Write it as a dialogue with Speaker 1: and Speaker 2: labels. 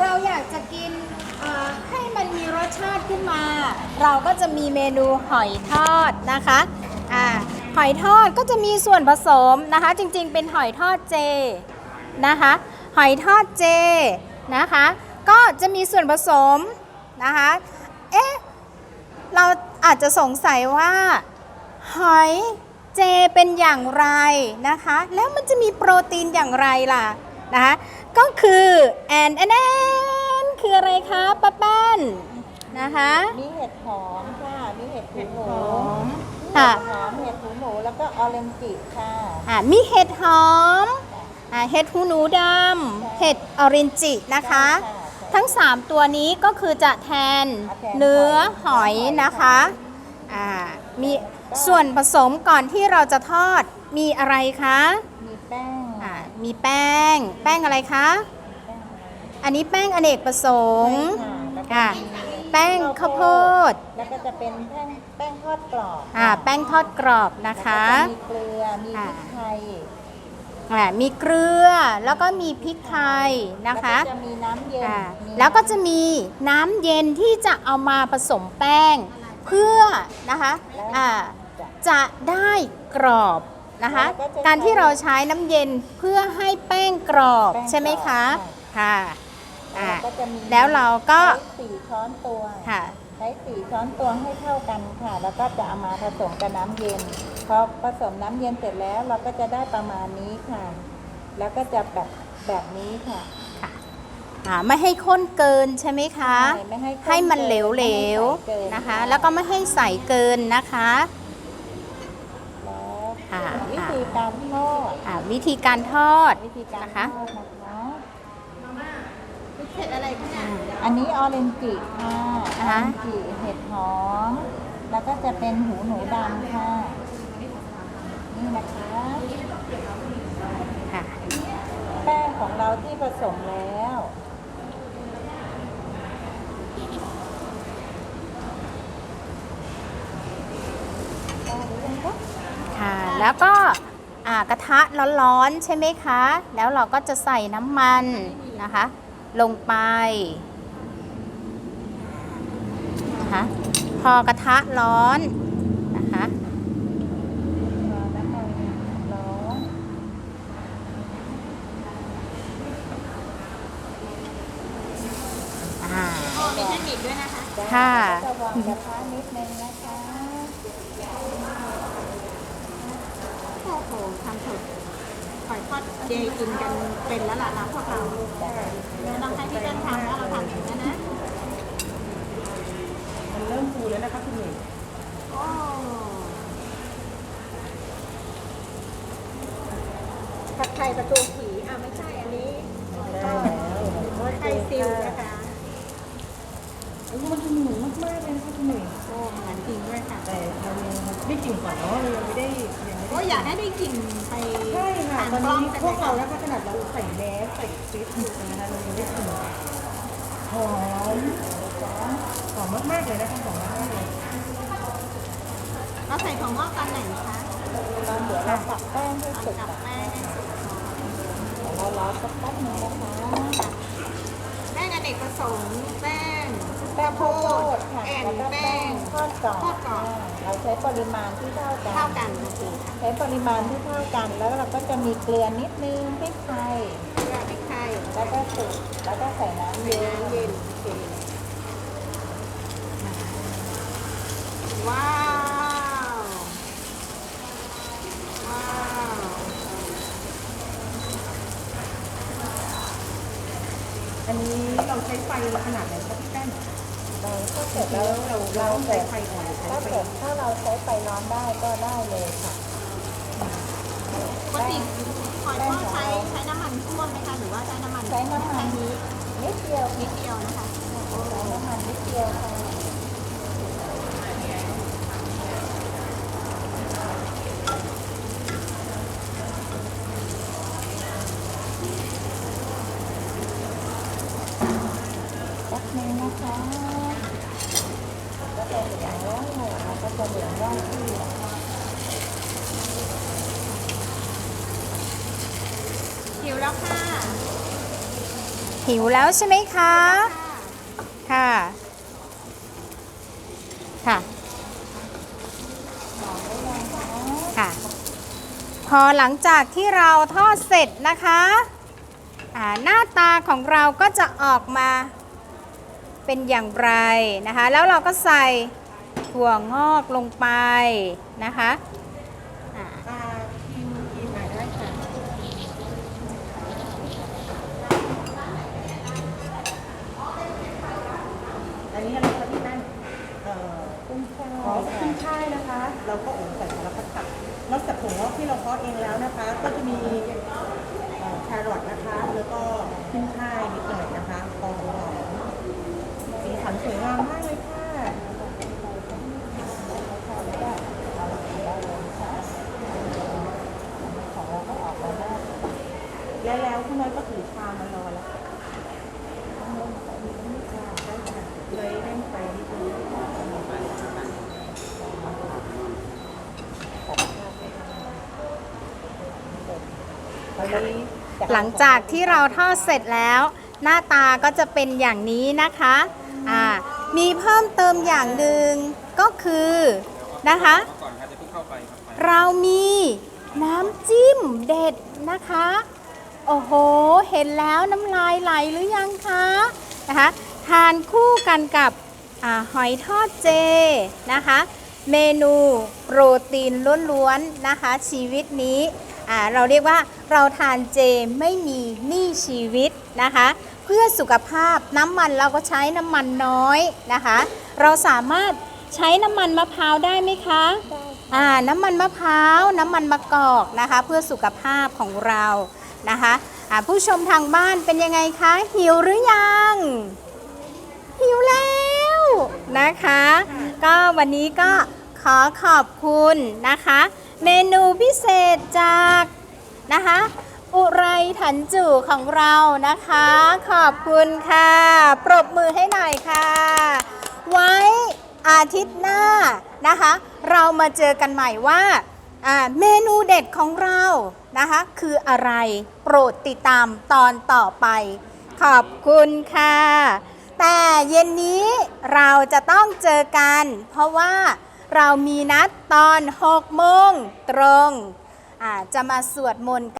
Speaker 1: เราอยากจะกินให้มันมีรสชาติขึ้นมา เราก็จะมีเมนูหอยทอดนะคะอ่าหอยทอดก็จะมีส่วนผสมนะคะ จริงๆ เป็นหอยทอดเจนะคะ หอยทอดเจนะคะ ก็จะมีส่วนผสมนะคะเอ๊ะเราอาจจะสงสัยว่าหอยเจเป็นอย่างไรนะคะ แล้วมันจะมีโปรตีนอย่างไรล่ะ นะคะก็คือแอนแอนแอนคืออะไรคะป้าแป้นนะคะ
Speaker 2: มีเห็ดหอมค่ะ มีเห็ดหูหมู
Speaker 1: ค่ะ
Speaker 2: เห็ดหอมเห็ดหูหมูแล้วก็ออเรนจิค่ะ
Speaker 1: อ่ามีเห็ดหอมอ่าเห็ดหูหนูดำเห็ดออรินจินะคะ
Speaker 2: ใช่ค่ะ
Speaker 1: ทั้ง 3 ตัวนี้ก็คือจะแทน
Speaker 2: แทน
Speaker 1: เนื้อห
Speaker 2: ห
Speaker 1: อ
Speaker 2: อยย
Speaker 1: นะคะอ่ามีส่วนผสมก่อนที่เราจะทอดมีอะไรคะ
Speaker 2: มีแป้ง
Speaker 1: อ่า มีแป้ง แป้งอะไรคะ อันนี้แป้งอเนกประสงค์
Speaker 2: ค่ะ
Speaker 1: แป้งข้าวโพด
Speaker 2: แล้วก็จะเป็นแป้งแป้งทอดกรอบ
Speaker 1: อ่า แป้งทอดกรอบนะคะ
Speaker 2: แล้วก็จะมีเกลือ มีพริกไทย
Speaker 1: อ่ามีเกลือ แล้วก็มีพริกไทยนะคะ
Speaker 2: แล้วก็จะมีน้ำเย็น
Speaker 1: อ่า
Speaker 2: มี
Speaker 1: แล้วก็จะมีน้ำเย็นที่จะเอามาผสมแป้งเพื่อนะคะ อ่า จะได้กรอบ นะคะการที่เราใช้น้ำเย็นเพื่อให้แป้งกรอบใช่ไหมคะค่ะอ่า
Speaker 2: แล้วก็จะมี
Speaker 1: แล้วเราก็
Speaker 2: ใช้สี่ช้อนตวง
Speaker 1: ค่ะ
Speaker 2: ใช้สี่ช้อนตวงให้เท่ากันค่ะ แล้วก็จะเอามาผสมกับน้ำเย็นพอผสมน้ำเย็นเสร็จแล้วเราก็จะได้ประมาณนี้ค่ะ แล้วก็จะแบบแบบนี้ค่ะ
Speaker 1: อ่าไม่ให้ข้นเกินใช่ไหมคะ
Speaker 2: ใช่ไม่ให้ข้น
Speaker 1: ให้มันเหลว
Speaker 2: เกิน
Speaker 1: ๆ
Speaker 2: ไม่ให้ใสเกิน
Speaker 1: นะคะ
Speaker 2: ค่ะ
Speaker 1: แล้วก็ไม่ให้ใสเกินนะคะ
Speaker 2: แล้ว
Speaker 1: ค่ะ
Speaker 2: วิ ธีการทอด
Speaker 1: อ่าวิธีการทอด
Speaker 2: วิธีการ
Speaker 1: นะคะ
Speaker 2: ทอดนะคะ
Speaker 1: เผ็ดอะไรคะเนี่ย
Speaker 2: อันนี้ออเรนจิค่ะอ
Speaker 1: อ่า
Speaker 2: อ
Speaker 1: ฮะ
Speaker 2: เรนจิเห็ดหอม แล้วก็จะเป็นหูหนูดำค่ะ นี่นะคะ
Speaker 1: ค่ะ
Speaker 2: แป้งของเราที่ผสมแล้ว
Speaker 1: ค่ะ แล้วก็อ่า กระทะร้อนๆใช่ไหมคะ แล้วเราก็จะใส่น้ำมันนะคะ ลงไปนะคะพอกระทะร้อนนะคะ
Speaker 2: น้ำมันร้อน
Speaker 1: อ่า
Speaker 3: มีเทคนิคด้วยนะคะ
Speaker 1: ค่ะ
Speaker 2: จะวางกระทะนิดนึงนะคะ
Speaker 3: โอ้โหทำถูกปล่อยทอดเจกินกันเป็นแล้วล่ะนะพวกเราไม่ต้องให้พี่เต้นทำแล้วเราทำเองนะนะ
Speaker 4: มันเริ่มฟูแล้วนะคะคุณหญิง
Speaker 3: โอ้ผัดไทยประตูผีอะไม่ใช่อันนี้
Speaker 2: ได้แล้ว
Speaker 3: ไทยซิลนะคะ
Speaker 4: โอ้มันจะเหมือนมากๆเลยนะคะคุณหญิง
Speaker 3: โอ้เหมือนจริงด้วยค่ะ
Speaker 4: แต่เรายังไม่กลิ่นก่อนเนาะเรายังไม่ได้ยังไม่
Speaker 3: โอ้
Speaker 4: ได้
Speaker 3: อยากให้ได้กลิ่นไป
Speaker 4: ใช่ค่ะ
Speaker 3: ผ่าน
Speaker 4: ตอน
Speaker 3: กล้อง
Speaker 4: นี้
Speaker 3: กัน
Speaker 4: พวกเรา
Speaker 3: เล
Speaker 4: นะ
Speaker 3: ย
Speaker 4: คะขนาดเราใส่แมสใส่ฟิตอยู่นะคะเรายังได้กลิ่นหอมหอมมากๆเลยนะคะหอมมากๆเลย
Speaker 3: เราใส่ถั่วงอกตอนไหนคะ
Speaker 2: ตอนเดี๋ยวเราตักแป้งให้
Speaker 3: ตอน
Speaker 2: สุก
Speaker 3: กับแป้งให้สุก
Speaker 2: เรารอสักแป๊บนึงนะคะ
Speaker 3: แป้งอเนกประสงค์แป้ง
Speaker 2: แป้งข้าวโพดค่ะ
Speaker 3: แอน
Speaker 2: แล้วก็
Speaker 3: แป้
Speaker 2: แป้
Speaker 3: ง
Speaker 2: งทอดกรอบ
Speaker 3: ทอดกรอบ
Speaker 2: อ่าเราใช้ปริมาณที่เท่ากัน
Speaker 3: เท่ากันโอเคค่ะ
Speaker 2: ใช้ปริมาณที่เท่ากัน แล้วเราก็จะมีเกลือนิดนึงพริกไทย
Speaker 3: เกลือพริกไทย
Speaker 2: แล้วก็สุกแล้วก็ใส่น้ำ
Speaker 3: ใส่
Speaker 2: เย็น
Speaker 3: น้ำเย็นโอเคว้าวว้าว
Speaker 4: อันนี้เราใช้ไฟขนาดไหน
Speaker 2: ถ้าเกิดแล้วเรา
Speaker 4: เราใช้ไฟอ่อนใช้
Speaker 2: ถ้า
Speaker 4: ไฟ
Speaker 2: เกิดถ้าเราใช้ไฟร้อนได้ก็ได้เลยค่ะ
Speaker 3: ปกติหอยทอดใช้ใช้น้ำมันท่วมไหมคะหรือว่าใช้น้ำมัน
Speaker 2: ใช้น้ำมันนิดเดียว
Speaker 3: นิดเดียวนะคะ
Speaker 2: ใช้น้ำมันนิดเดียวค่ะแป๊บนึงนะคะก็ จะเหลืองแล้วค่ะก็จะเหลืองว่าที่
Speaker 3: หิวแล้วค่ะ
Speaker 1: หิวแล้วใช่ไหมคะ ค่ะ ค่ะ ค่ะ พอหลังจากที่เราทอดเสร็จนะคะ หน้าตาของเราก็จะออกมา เป็นอย่างไรนะคะ แล้วเราก็ใส่ถั่วงอกลงไปนะคะอั
Speaker 4: นนี้อะไรคะพี่แป้นเอ่อ
Speaker 2: กุ้งช่าย
Speaker 4: ขอขึ้นช่ายนะคะ เราก็โอ้ใส่สารพัดผักนอกจากถั่วงอกที่เราเพาะเองแล้วนะคะ ก็จะมีแครอทนะคะ แล้วก็ขึ้นช่ายนิดหน่อยนะคะพอหอมๆสีสันสวยงามมากเลยค่ะ และแล้วคุณน้อยก็ถือชามมารอแล้วค่ะเลยเร่งไฟนิดนึง
Speaker 1: หลังจากที่เราทอดเสร็จแล้ว หน้าตาก็จะเป็นอย่างนี้นะคะอ่ามีเพิ่มเติมอย่างหนึ่งก็คือนะคะเรามีน้ำจิ้มเด็ดนะคะ โอ้โห เห็นแล้วน้ำลายไหลหรือยังคะนะคะทานคู่กันกับอหอยทอดเจนะคะ เมนูโปรตีนล้วนๆนะคะ ชีวิตนี้ เราเรียกว่าเราทานเจไม่มีหนี้ชีวิตนะคะ เพื่อสุขภาพน้ำมันเราก็ใช้น้ำมันน้อยนะคะ เราสามารถใช้น้ำมันมะพร้าวได้ไหมคะอ่าน้ำมันมะพร้าวน้ำมันมะกอกนะคะ เพื่อสุขภาพของเรานะคะอ่าผู้ชมทางบ้านเป็นยังไงคะ หิวหรือยัง หิวแล้วนะคะ ก็วันนี้ก็ขอขอบคุณนะคะ เมนูพิเศษจากนะคะอุไรถันจูของเรานะคะ ขอบคุณค่ะ ปรบมือให้หน่อยค่ะ ไว้อาทิตย์หน้านะคะ เรามาเจอกันใหม่ว่าอ่าเมนูเด็ดของเรานะคะ คืออะไรโปรดติดตามตอนต่อไป ขอบคุณค่ะ แต่เย็นนี้เราจะต้องเจอกัน เพราะว่า เรามีนัดตอน6โมงตรงจะมาสวดมนต์